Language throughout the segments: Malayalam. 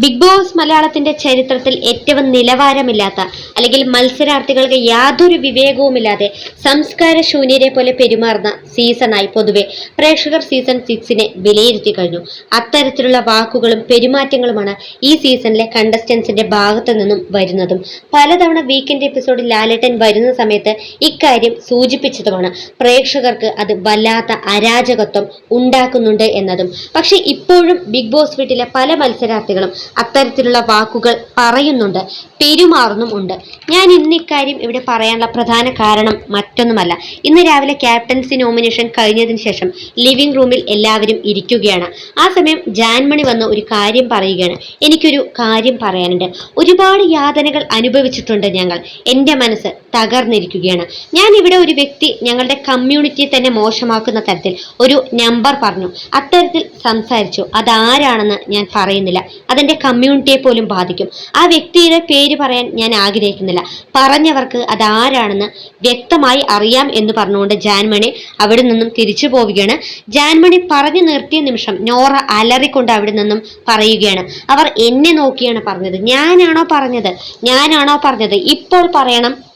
ബിഗ് ബോസ് മലയാളത്തിന്റെ ചരിത്രത്തിൽ ഏറ്റവും നിലവാരമില്ലാത്ത അല്ലെങ്കിൽ മത്സരാർത്ഥികൾക്ക് യാതൊരു വിവേകവുമില്ലാതെ സംസ്കാര ശൂന്യരെ പോലെ പെരുമാറുന്ന സീസണായി പൊതുവെ പ്രേക്ഷകർ സീസൺ സിക്സിനെ വിലയിരുത്തി കഴിഞ്ഞു. അത്തരത്തിലുള്ള വാക്കുകളും പെരുമാറ്റങ്ങളുമാണ് ഈ സീസണിലെ കണ്ടസ്റ്റൻസിന്റെ ഭാഗത്തു നിന്നും വരുന്നതും. പലതവണ വീക്കെൻഡ് എപ്പിസോഡിൽ ലാലേട്ടൻ വരുന്ന സമയത്ത് ഇക്കാര്യം സൂചിപ്പിച്ചതുമാണ്. പ്രേക്ഷകർക്ക് അത് വല്ലാത്ത അരാജകത്വം ഉണ്ടാക്കുന്നുണ്ട് എന്നതും. പക്ഷെ ഇപ്പോഴും ബിഗ് ബോസ് വീട്ടിലെ പല മത്സരാർത്ഥികളും അത്തരത്തിലുള്ള വാക്കുകൾ പറയുന്നുണ്ട്. പെരുമാറുന്നും ഉണ്ട്. ഞാൻ ഇന്ന് ഇക്കാര്യം ഇവിടെ പറയാനുള്ള പ്രധാന കാരണം മറ്റൊന്നുമല്ല. ഇന്ന് രാവിലെ ക്യാപ്റ്റൻസി നോമിനേഷൻ കഴിഞ്ഞതിന് ശേഷം ലിവിംഗ് റൂമിൽ എല്ലാവരും ഇരിക്കുകയാണ്. ആ സമയം ജാൻമണി വന്ന് ഒരു കാര്യം പറയുകയാണ്. എനിക്കൊരു കാര്യം പറയാനുണ്ട്. ഒരുപാട് യാതനകൾ അനുഭവിച്ചിട്ടുണ്ട് ഞങ്ങൾ. എന്റെ മനസ്സ് തകർന്നിരിക്കുകയാണ്. ഞാൻ ഇവിടെ ഒരു വ്യക്തി ഞങ്ങളുടെ കമ്മ്യൂണിറ്റിയെ തന്നെ മോശമാക്കുന്ന തരത്തിൽ ഒരു നമ്പർ പറഞ്ഞു. അത്തരത്തിൽ സംസാരിച്ചു. അതാരാണെന്ന് ഞാൻ പറയുന്നില്ല. അതെന്റെ കമ്മ്യൂണിറ്റിയെ പോലും ബാധിക്കും. ആ വ്യക്തിയുടെ പേര് പറയാൻ ഞാൻ ആഗ്രഹിക്കുന്നില്ല. പറഞ്ഞവർക്ക് അതാരാണെന്ന് വ്യക്തമായി അറിയാം എന്ന് പറഞ്ഞുകൊണ്ട് ജാൻമണി അവിടെ നിന്നും തിരിച്ചു പോവുകയാണ്. ജാൻമണി പറഞ്ഞു നിർത്തിയ നിമിഷം നോറ അലറിക്കൊണ്ട് അവിടെ നിന്നും പറയുകയാണ്. അവർ എന്നെ നോക്കിയാണ് പറഞ്ഞത്. ഞാനാണോ പറഞ്ഞത്? ഞാനാണോ പറഞ്ഞത്? ഇപ്പോൾ പറയണം.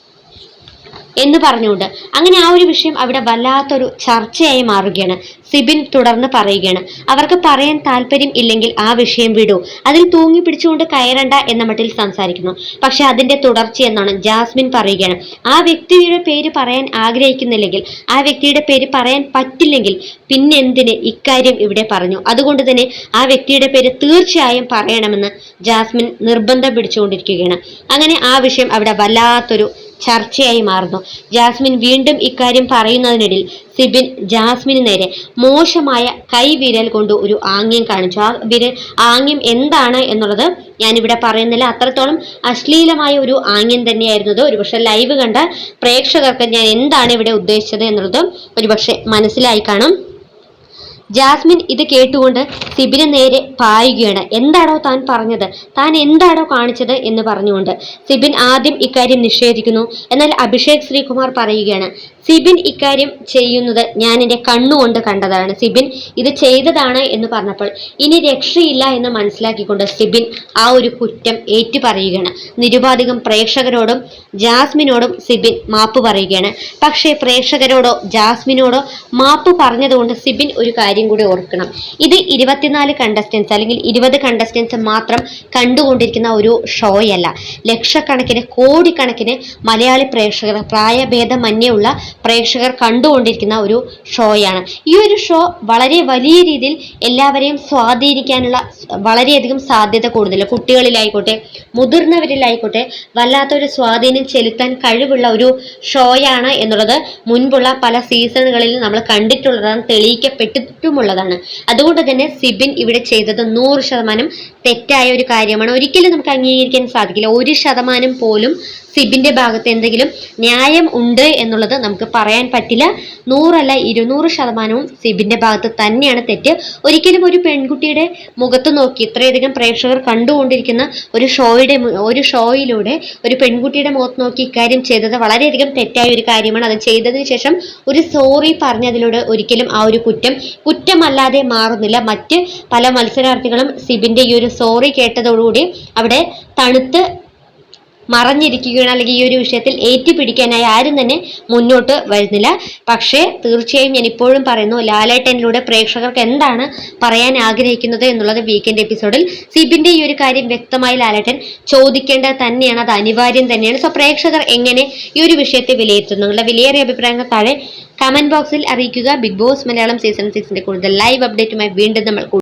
എന്ന് പറഞ്ഞുകൊണ്ട് അങ്ങനെ ആ ഒരു വിഷയം അവിടെ വല്ലാത്തൊരു ചർച്ചയായി മാറുകയാണ്. സിബിൻ തുടർന്ന് പറയുകയാണ് അവർക്ക് പറയാൻ താല്പര്യം ഇല്ലെങ്കിൽ ആ വിഷയം വിടൂ. അതിൽ തൂങ്ങി പിടിച്ചുകൊണ്ട് കയറണ്ട എന്ന മട്ടിൽ സംസാരിക്കുന്നു. പക്ഷെ അതിന്റെ തുടർച്ചയെന്നാണ് ജാസ്മിൻ പറയുകയാണ്. ആ വ്യക്തിയുടെ പേര് പറയാൻ ആഗ്രഹിക്കുന്നില്ലെങ്കിൽ ആ വ്യക്തിയുടെ പേര് പറയാൻ പറ്റില്ലെങ്കിൽ പിന്നെന്തിന് ഇക്കാര്യം ഇവിടെ പറഞ്ഞു? അതുകൊണ്ട് തന്നെ ആ വ്യക്തിയുടെ പേര് തീർച്ചയായും പറയണമെന്ന് ജാസ്മിൻ നിർബന്ധം പിടിച്ചുകൊണ്ടിരിക്കുകയാണ്. അങ്ങനെ ആ വിഷയം അവിടെ വല്ലാത്തൊരു ചർച്ചയായി മാറുന്നു. ജാസ്മിൻ വീണ്ടും ഇക്കാര്യം പറയുന്നതിനിടയിൽ സിബിൻ ജാസ്മിന് നേരെ മോശമായ കൈവിരൽ കൊണ്ട് ഒരു ആംഗ്യം കാണിച്ചു. ആ വിരൽ ആംഗ്യം എന്താണ് എന്നുള്ളത് ഞാനിവിടെ പറയുന്നില്ല. അത്രത്തോളം അശ്ലീലമായ ഒരു ആംഗ്യം തന്നെയായിരുന്നത് ഒരുപക്ഷെ ലൈവ് കണ്ട പ്രേക്ഷകർക്ക് ഞാൻ എന്താണ് ഇവിടെ ഉദ്ദേശിച്ചത് എന്നുള്ളത് ഒരുപക്ഷെ മനസ്സിലായി കാണും. ജാസ്മിൻ ഇത് കേട്ടുകൊണ്ട് സിബിന് നേരെ പായുകയാണ്. എന്താണോ താൻ പറഞ്ഞത്? താൻ എന്താണോ കാണിച്ചത് എന്ന് പറഞ്ഞുകൊണ്ട് സിബിൻ ആദ്യം ഇക്കാര്യം നിഷേധിക്കുന്നു. എന്നാൽ അഭിഷേക് ശ്രീകുമാർ പറയുകയാണ് സിബിൻ ഇക്കാര്യം ചെയ്യുന്നത് ഞാൻ എന്റെ കണ്ണുകൊണ്ട് കണ്ടതാണ്. സിബിൻ ഇത് ചെയ്തതാണ് എന്ന് പറഞ്ഞപ്പോൾ ഇനി രക്ഷയില്ല എന്ന് മനസ്സിലാക്കിക്കൊണ്ട് സിബിൻ ആ ഒരു കുറ്റം ഏറ്റു പറയുകയാണ് നിരുപാധികം പ്രേക്ഷകരോടും ജാസ്മിനോടും സിബിൻ മാപ്പ് പറയുകയാണ്. പക്ഷേ പ്രേക്ഷകരോടോ ജാസ്മിനോടോ മാപ്പ് പറഞ്ഞതുകൊണ്ട് സിബിൻ ഒരു കാര്യം കൂടി ഓർക്കണം. ഇത് ഇരുപത്തിനാല് കണ്ടസ്റ്റൻസ് അല്ലെങ്കിൽ ഇരുപത് കണ്ടസ്റ്റൻസ് മാത്രം കണ്ടുകൊണ്ടിരിക്കുന്ന ഒരു ഷോയല്ല ലക്ഷക്കണക്കിന് കോടിക്കണക്കിന് മലയാളി പ്രേക്ഷകർ പ്രായഭേദമന്യുള്ള പ്രേക്ഷകർ കണ്ടുകൊണ്ടിരിക്കുന്ന ഒരു ഷോയാണ് ഈ ഒരു ഷോ വളരെ വലിയ രീതിയിൽ എല്ലാവരെയും സ്വാധീനിക്കാനുള്ള വളരെയധികം സാധ്യത കൂടുതൽ. കുട്ടികളിലായിക്കോട്ടെ മുതിർന്നവരിലായിക്കോട്ടെ വല്ലാത്തൊരു സ്വാധീനം ചെലുത്താൻ കഴിവുള്ള ഒരു ഷോയാണ് എന്നുള്ളത് മുൻപുള്ള പല സീസണുകളിൽ നമ്മൾ കണ്ടിട്ടുള്ളതാണ് തെളിയിക്കപ്പെട്ടിട്ടുമുള്ളതാണ് അതുകൊണ്ട് തന്നെ സിബിൻ ഇവിടെ ചെയ്തത് നൂറ് ശതമാനം തെറ്റായ ഒരു കാര്യമാണ്. ഒരിക്കലും നമുക്ക് അംഗീകരിക്കാൻ സാധിക്കില്ല. ഒരു ശതമാനം പോലും സിബിന്റെ ഭാഗത്ത് എന്തെങ്കിലും ന്യായം ഉണ്ട് എന്നുള്ളത് നമുക്ക് പറയാൻ പറ്റില്ല. നൂറല്ല ഇരുന്നൂറ് ശതമാനവും സിബിന്റെ ഭാഗത്ത് തന്നെയാണ് തെറ്റ്. ഒരിക്കലും ഒരു പെൺകുട്ടിയുടെ മുഖത്ത് നോക്കി ഇത്രയധികം പ്രേക്ഷകർ കണ്ടുകൊണ്ടിരിക്കുന്ന ഒരു ഷോയുടെ ഒരു ഷോയിലൂടെ ഒരു പെൺകുട്ടിയുടെ മുഖത്ത് നോക്കി ഇക്കാര്യം ചെയ്തത് വളരെയധികം തെറ്റായ ഒരു കാര്യമാണ്. അത് ചെയ്തതിന് ശേഷം ഒരു സോറി പറഞ്ഞതിലൂടെ ഒരിക്കലും ആ ഒരു കുറ്റം കുറ്റമല്ലാതെ മാറുന്നില്ല. മറ്റ് പല മത്സരാർത്ഥികളും സിബിന്റെ ഈ ഒരു സോറി കേട്ടതോടുകൂടി അവിടെ തണുത്ത് മറഞ്ഞിരിക്കുകയാണ്. അല്ലെങ്കിൽ ഈ ഒരു വിഷയത്തിൽ ഏറ്റുപിടിക്കാനായി ആരും തന്നെ മുന്നോട്ട് വരുന്നില്ല. പക്ഷേ തീർച്ചയായും ഞാൻ ഇപ്പോഴും പറയുന്നു ലാലേട്ടനിലൂടെ പ്രേക്ഷകർക്ക് എന്താണ് പറയാൻ ആഗ്രഹിക്കുന്നത് എന്നുള്ളത് വീക്കെൻഡ് എപ്പിസോഡിൽ സിബിന്റെ ഈ ഒരു കാര്യം വ്യക്തമായി ലാലേട്ടൻ ചോദിക്കേണ്ടത് തന്നെയാണ്. അത് അനിവാര്യം തന്നെയാണ്. സോ പ്രേക്ഷകർ എങ്ങനെ ഈ ഒരു വിഷയത്തെ വിലയിരുത്തുന്നു? നിങ്ങളുടെ വിലയേറിയ അഭിപ്രായങ്ങൾ താഴെ കമന്റ് ബോക്സിൽ അറിയിക്കുക. ബിഗ് ബോസ് മലയാളം സീസൺ സിക്സിന്റെ കൂടുതൽ ലൈവ് അപ്ഡേറ്റുമായി വീണ്ടും നമ്മൾ